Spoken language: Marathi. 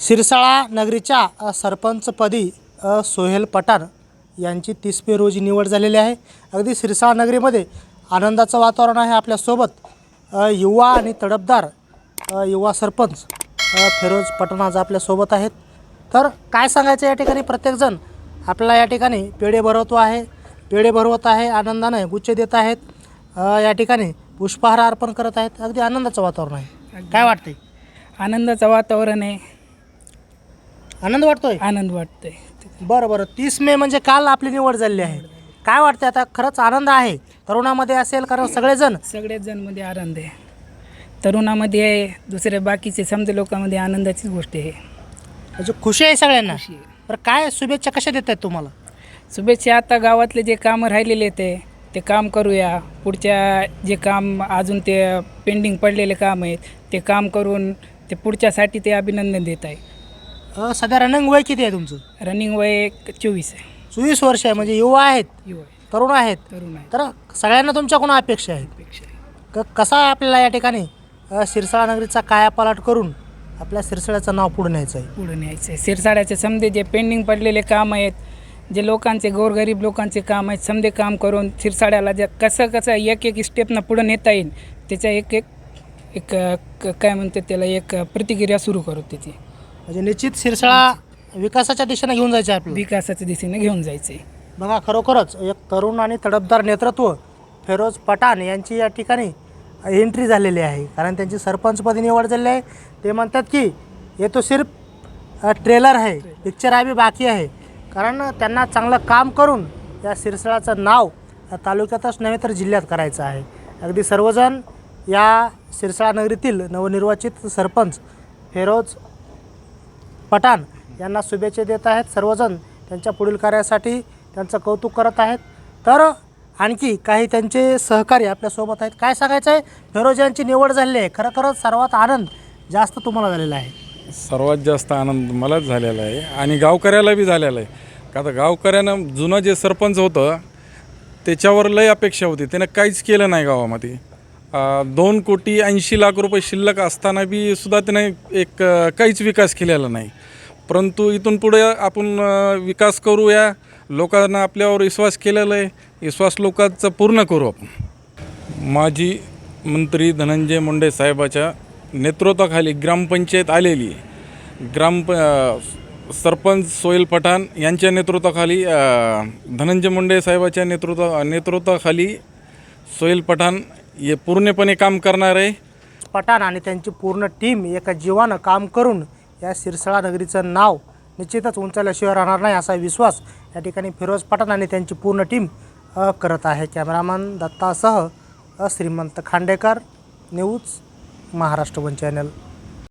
सिरसाळा नगरीच्या सरपंचपदी सोहेल पठाण यांची तीस मे रोजी निवड झालेली आहे. अगदी सिरसाळा नगरीमध्ये आनंदाचं वातावरण आहे आपल्यासोबत. युवा आणि तडफदार अ, युवा सरपंच फिरोज पठाण आज आपल्यासोबत आहेत. तर काय सांगायचं या ठिकाणी? प्रत्येकजण आपल्याला या ठिकाणी पेढे भरवतो आहे. पेढे भरवत आहे आनंदाने गुच्छ देत आहेत. या ठिकाणी पुष्पहार अर्पण करत आहेत. अगदी आनंदाचं वातावरण आहे. काय वाटतंय? आनंदाचं वातावरण आहे. आनंद वाटतोय? आनंद वाटतोय. बरं बरं. तीस मे म्हणजे काल आपली निवड झालेली आहे. काय वाटतं आता? खरंच आनंद आहे? तरुणामध्ये असेल कारण सगळेजण? सगळेच जणमध्ये आनंद आहे. तरुणामध्ये आहे दुसऱ्या बाकीचे समजा लोकांमध्ये आनंदाचीच गोष्ट आहे. म्हणजे खुशी आहे सगळ्यांना? खुशी आहे. बरं काय शुभेच्छा कशा देत आहेत तुम्हाला? शुभेच्छा आता गावातले जे कामं राहिलेले ते ते काम करूया. पुढच्या जे काम अजून ते पेंडिंग पडलेले काम आहेत ते काम करून ते पुढच्यासाठी ते अभिनंदन देत आहे. अ, सध्या रनिंग वय किती आहे तुमचं? रनिंग वय चोवीस आहे. चोवीस वर्ष आहे म्हणजे युवा आहेत युवा आहे, तरुण आहेत. तरुण आहे तर सगळ्यांना तुमच्याकडून अपेक्षा आहेत? पेक्षा क कसा आपल्याला या ठिकाणी अ, सिरसाळा नगरीचा कायापालट करून आपल्या सिरसाळ्याचं नाव पुढे न्यायचं आहे? पुढे न्यायचं आहे. सिरसाड्याचे समजे जे पेंडिंग पडलेले काम आहेत जे लोकांचे गोरगरीब लोकांचे काम आहेत समजे काम करून सिरसाड्याला जे कसं कसं एक एक स्टेपनं पुढं नेता येईल त्याच्या एक एक एक अ, क- काय म्हणतात त्याला एक अ, प्रतिक्रिया सुरू करू त्याची. म्हणजे निश्चित सिरसाळा विकासाच्या दिशेने घेऊन जायचं आहे आपल्याला. विकासाच्या दिशेने घेऊन जायचं. आहे बघा खरोखरच एक तरुण आणि तडफदार नेतृत्व फेरोज पठाण यांची या ठिकाणी एंट्री झालेली आहे. कारण त्यांची सरपंचपदी निवड झालेली आहे. ते म्हणतात की ये तो सिर्फ ट्रेलर आहे. पिक्चर आहे बी बाकी आहे. कारण त्यांना चांगलं काम करून या सिरसाळाचं नाव या तालुक्यातच नव्हे तर जिल्ह्यात करायचं आहे. अगदी सर्वजण या सिरसाळा नगरीतील नवनिर्वाचित सरपंच फेरोज पठाण यांना शुभेच्छा देत आहेत. सर्वजण त्यांच्या पुढील कार्यासाठी त्यांचं कौतुक करत आहेत. तर आणखी काही त्यांचे सहकारी आपल्यासोबत आहेत. काय सांगायचं आहे फेरोज यांची निवड झालेली आहे. खरं खरंच सर्वात आनंद जास्त तुम्हाला झालेला आहे. सर्वात जास्त आनंद मलाच झालेला आहे आणि गावकऱ्याला बी झालेला आहे. का तर गावकऱ्यानं जुनं जे सरपंच होतं त्याच्यावर लय अपेक्षा होती. त्यानं काहीच केलं नाही गावामध्ये. दोन कोटी ऐंशी लाख रुपये शिल्लक असताना बी सुद्धा त्याने एक काहीच विकास केलेला नाही. परंतु इथून पुढे आपण विकास करूया लोकांना आपल्यावर विश्वास केलेला आहे. विश्वास लोकांचा पूर्ण करू आपण. माजी मंत्री धनंजय मुंडे साहेबाच्या नेतृत्वाखाली ग्रामपंचायत आलेली आहे. ग्राम सरपंच सोहेल पठाण यांच्या नेतृत्वाखाली धनंजय मुंडे साहेबाच्या नेतृत्व नेतृत्वाखाली सोहेल पठाण हे पूर्णपणे काम करणार आहे. पठाण आणि त्यांची पूर्ण टीम एका जीवानं काम करून या सिरसळा नगरीचं नाव निश्चितच उंचावल्याशिवाय राहणार नाही असा विश्वास या ठिकाणी फिरोज पठाण आणि त्यांची पूर्ण टीम करत आहे. Cameraman दत्तासह Shrimant Khandekar news Maharashtra one channel.